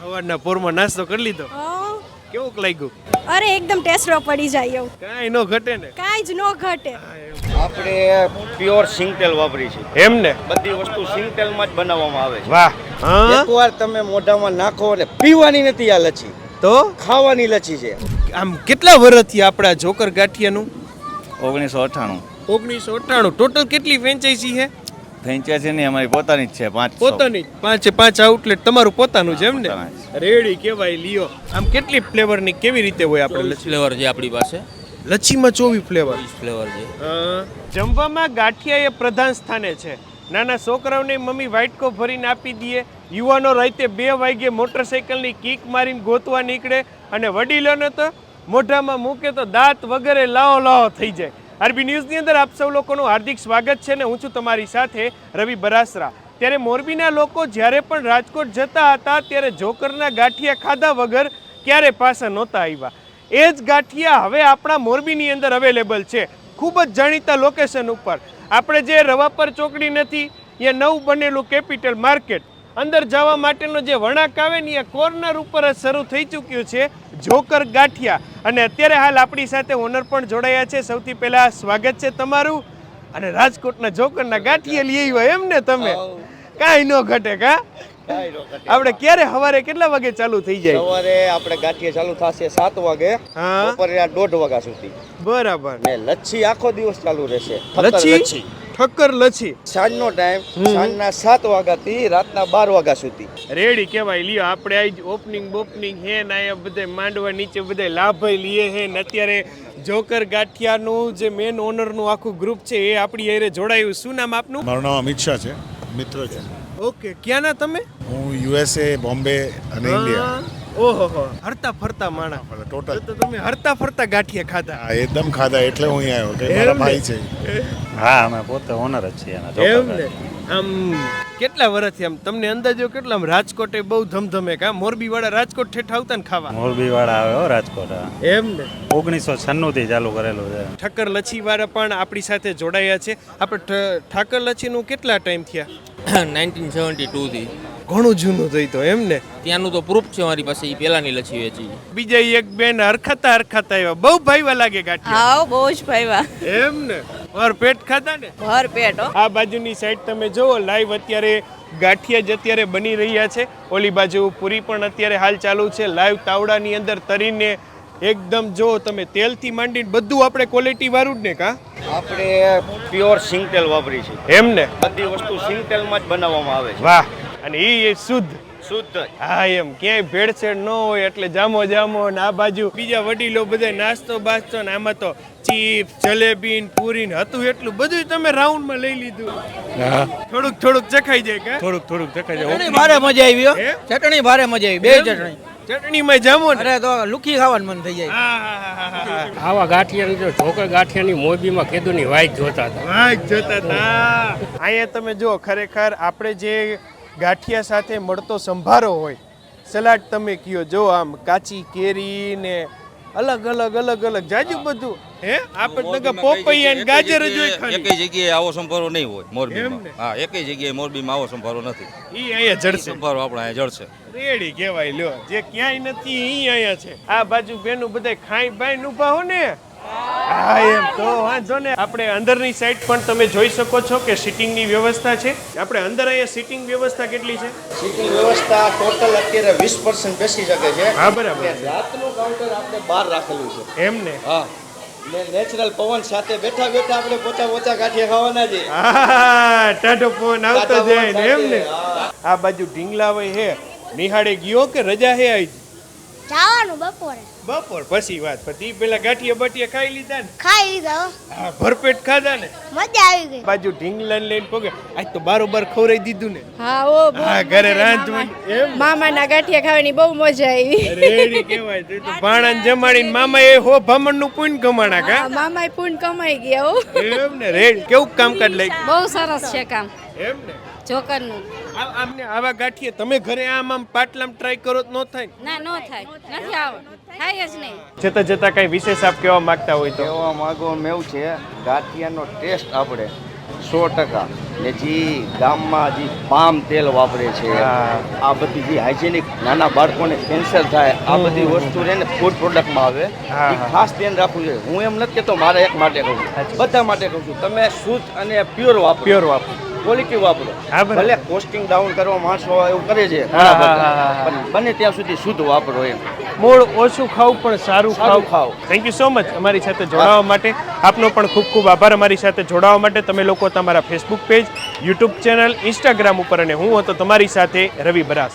સવારના પોરમાં નાસ્તો કરી લીધો. હા. કેવું લાગ્યું? અરે એકદમ ટેસ્ટો પડી જાય એવું. કાંઈ નો ઘટે ને? કાંઈ જ ન ઘટે. આપણે પ્યોર સિંગટેલ વાપરી છે. એમ ને? બધી વસ્તુ સિંગટેલમાં જ બનાવવામાં આવે છે. વાહ. હા? એકવાર તમે મોઢામાં નાખો એટલે પીવાની નથી આ લચ્છી તો? ખાવાની લચ્છી છે. આમ કેટલા વર્ષથી આપણા જોકર ગાંઠિયાનું? ઓગણીસો અઠ્ઠાણું. ઓગણીસો અઠ્ઠાણું. ટોટલ કેટલી ફ્રેન્ચાઇઝી છે? ફ્રેન્ચાઇઝીની અમારી પોતાની જ છે પાંચ પોતાની જ. પાંચે પાંચ આઉટલેટ તમારું પોતાનું છે એમ ને? રેડી કેવાય લિયો. આમ કેટલી ફ્લેવરની કેવી રીતે હોય આપણે લચ્છી? ફ્લેવર છે આપણી પાસે. લચ્છીમાં ચોવી ફ્લેવર ફ્લેવર છે. જમવામાં ગાંઠિયા એ પ્રધાન સ્થાને છે. નાના છોકરાઓને મમ્મી વાઇટકો ભરીને આપી દઈએ. યુવાનો રાતે બે વાગ્યે મોટરસાઇકલની કીક મારીને ગોતવા નીકળે. અને વડીલોને તો મોઢામાં મૂકે તો દાંત વગેરે લાવો લાવો થઈ જાય. આરબી ન્યૂઝની અંદર આપ સૌ લોકોનું હાર્દિક સ્વાગત છે ને હું છું તમારી સાથે રવિ બરાસરા. ત્યારે મોરબીના લોકો જ્યારે પણ રાજકોટ જતા હતા, ત્યારે જોકરના ગાંઠિયા ખાધા વગર ક્યારે પાછા નહોતા આવ્યા. એ જ ગાંઠિયા હવે આપણા મોરબીની અંદર અવેલેબલ છે. ખૂબ જ જાણીતા લોકેશન ઉપર. આપણે જે રવાપર ચોકડી નથી, એ નવું બનેલું કેપિટલ માર્કેટ અંદર જવા માટેનો જે વળાંક આવે ને એ કોર્નર ઉપર જ શરૂ થઈ ચૂક્યું છે જોકર ગાંઠિયા. અને અત્યારે હાલ આપણી સાથે ઓનર પણ જોડાયા છે. સૌથી પહેલા સ્વાગત છે તમારું. અને રાજકોટના જોકરના ગાંઠિયા લઈ આવ્યા એમ ને તમે? કાંઈ ન ઘટે કા? કાંઈ આપણે ક્યારે સવારે કેટલા વાગે ચાલુ થઈ જાય? સવારે આપણે ગાંઠિયા ચાલુ થશે સાત વાગે. હા. બપોરે દોઢ વાગ્યા સુધી. બરાબર. ને લચ્છી આખો દિવસ ચાલુ રહેશે. લચ્છી. ઠક્કર લચ્છી સાંજનો ટાઈમ સાંજના સાત વાગ્યાથી રાતના બાર વાગ્યા સુધી. રેડી કહેવાય લ્યો આપણે આજ ઓપનિંગ બોપનિંગ હે ને અહીંયા બધે માંડવા નીચે બધે લાભ લઈએ હે ને અત્યારે જોકર ગાંઠિયાનું જે મેન ઓનરનું આખું ગ્રુપ છે એ આપણી એરે જોડાયું. શું નામ આપનું? મારું નામ અમિત શાહ છે મિત્ર છે. ઓકે ક્યાંના તમે? હું યુએસએ બોમ્બે અને ઇન્ડિયા. ઓહો હરતા ફરતા માણા. ટોટલ તો તમે હરતા ફરતા ગાંઠિયા ખાધા. હા એકદમ ખાધા એટલે હું અહીંયા આવ્યો કે મારા ભાઈ છે. હા અમે પોતે ઓનર જ છીએ એના એમ ને? આમ કેટલા વર્ષથી આમ તમને અંદાજો કેટલા? આમ રાજકોટે બહુ ધમધમે કા મોરબી વાળા રાજકોટ ઠેઠ આવતા ને ખાવા? મોરબી વાળા આવે હો રાજકોટ એમ ને? ઓગણીસો છન્નું થી ચાલુ કરેલું છે. ઠક્કર લચ્છીવાળા પણ આપણી સાથે જોડાયા છે. આપણે ઠાકર લચ્છીનું કેટલા ટાઈમ થયા? નાઇન્ટીન સેવન્ટી ટુથી ઘણું જૂનું થઈ તો એમ ને? ત્યાંનું તો પ્રૂફ છે મારી પાસે એ પહેલાંની લચ્છી વેચી. બીજા એક બેન હરખાતા હરખાતા આવ્યા. બહુ ભાઈવા લાગે ગાંઠિયા. હા બહુ જ ભાઈવા. એમ ને? ભર પેટ ખાતા ને? ભર પેટ આ બાજુની સાઈડ તમે જુઓ લાઈવ અત્યારે ગાંઠિયા જ અત્યારે બની રહ્યા છે. ઓલી બાજુ પૂરી પણ અત્યારે હાલ ચાલુ છે. લાઈવ તાવડાની અંદર તરીને એકદમ જો તમે તેલથી માંડીને બધું આપણે ક્વોલિટી વાળું જ ને કા? આપણે પ્યોર સિંગટેલ વાપરી છે એમ ને? બધી વસ્તુ સિંગટેલમાં જ બનાવવામાં આવે છે. વાહ. અને એ શુદ્ધ. શુદ્ધ હા એમ. ક્યાંય ભેળસેળ ન હોય એટલે જામો જામો ને આ બાજુ બીજા વડીલો બધા નાસ્તો બાસ્તો ને આમાં તો ચીપ જલેબી ને પૂરી ને હતું એટલું બધું તમે રાઉન્ડમાં લઈ લીધું. થોડુંક થોડુંક ચખાઈ જાય કે? થોડુંક થોડુંક ચખાઈ જાય. ભારે મજા આવી ચટણી ભારે મજા આવી. બે? ચટણી. ચટણીમાં જામો ને? અરે તો લુખી ખાવાનું મન થઈ જાય. હા, હા, હા, હા, હા. આવા ગાંઠિયાની જો ઢોકર ગાંઠિયાની મોરબીમાં કેદુની વાઈટ જોતા હતા. વાહ જોતા હતા. અહીંયા તમે જો ખરેખર આપણે જે ગાંઠિયા સાથે મળતો સંભારો હોય. સલાડ તમે કયો? જો આમ કાચી કેરી ને અલગ અલગ અલગ અલગ. જાજુ બધું હે? આપણે તો પોપૈયા ને ગાજર જ હોય ખાલી. એકેય જગ્યાએ આવો સંભારો નહીં હોય મોરબી મોરબીમાં હા એકેય જગ્યાએ મોરબીમાં આવો સંભારો નથી. ઈ અહીંયા જડશે સંભારો આપણે અહીંયા જળશે રેડી કહેવાય લ્યો. જે ક્યાંય નથી ઈ અહીંયા છે. આ બાજુ બેનું બધાય ખાઈ બાઈ ઊભા હો ને. હા એમ તો વાંધો ને. આપણે અંદરની સાઈડ પણ તમે જોઈ શકો છો કે સિટિંગની વ્યવસ્થા છે. આપણે અંદર અહીંયા સિટિંગ વ્યવસ્થા કેટલી છે? સીટિંગ વ્યવસ્થા ટોટલ અત્યારે વીસ પર્સન્ટ બેસી શકે છે. હા બરાબર. રાતનું કાઉન્ટર આપણે બહાર રાખેલું છે. એમ ને? હા. નેચરલ પવન સાથે બેઠા બેઠા આપણે પોચા પોચા ગાંઠિયા ખાવાના છે. હા ટાઢો ફોન આવતો જાય ને એમ ને? આ બાજુ ઢીંગલા હોય હે. નિહાળે ગયો કે રજા હે આજ જવાનું બપોરે. બપોર પછી વાત પછી પેલા ગાંઠિયા બાટિયા ખાઈ લીધા ને? ખાઈ લીધા હો. ભરપેટ ખાધા ને? મજા આવી ગઈ. બાજુ ઢીંગલા લઈને પગે. આજ તો બારોબાર ખવરાઈ દીધું ને. હા ઓ હા ઘરે રાંધવાની એમ? મામાના ગાંઠિયા ખાવાની બહુ મજા આવી. રેડી કહેવાય તે તો ભાણાને જમાડીને મામા એ હો ભામણનું પૂન કમાણા કા? મામાએ પૂન કમાઈ ગયા હો. એમ ને રેડી કેવું કામકાજ લઈ બહુ સરસ છે કામ. એમ ને? જોકરનું. આમને આવા ગાંઠિયા તમે ઘરે આમ આમ પાટલામ ટ્રાય કરો તો ન થાય. ના નો થાય. નથી આવો થાય જ નહીં. જતા જતા કઈ વિશેષ આપ કહેવા માંગતા હોય તો? કહેવા માંગો એવું છે ગાંઠિયાનો ટેસ્ટ આપણે સો ટકા. ને જે ગામમાં જે પામ તેલ વાપરે છે. હા. આ બધી જે હાઇજેનિક નાના બાળકોને કેન્સર થાય આ બધી વસ્તુ રહે ને ફૂડ પ્રોડક્ટમાં આવે. હા, એ હા. ખાસ ધ્યાન રાખવું જોઈએ. હું એમ નથી કહેતો મારા એક માટે કહું છું. બધા માટે કહું છું. તમે શુદ્ધ અને પ્યોર વાપરો. પ્યોર વાપરો. ક્વોલિટી વાપરો. ભલે કોસ્ટિંગ ડાઉન કરવા માણસો એવું કરે છે. પણ બને ત્યાં સુધી શુદ્ધ વાપરો એમ. મૂળ ઓછું ખાવું પણ સારું સારું ખાવ. ખાવ. થેન્ક યુ સો મચ અમારી સાથે જોડાવા માટે. આપનો પણ ખૂબ ખૂબ આભાર અમારી સાથે જોડાવા માટે. તમે લોકો તમારા Facebook page YouTube channel Instagram ઉપર અને હું હતો તમારી સાથે રવિ બરાસ.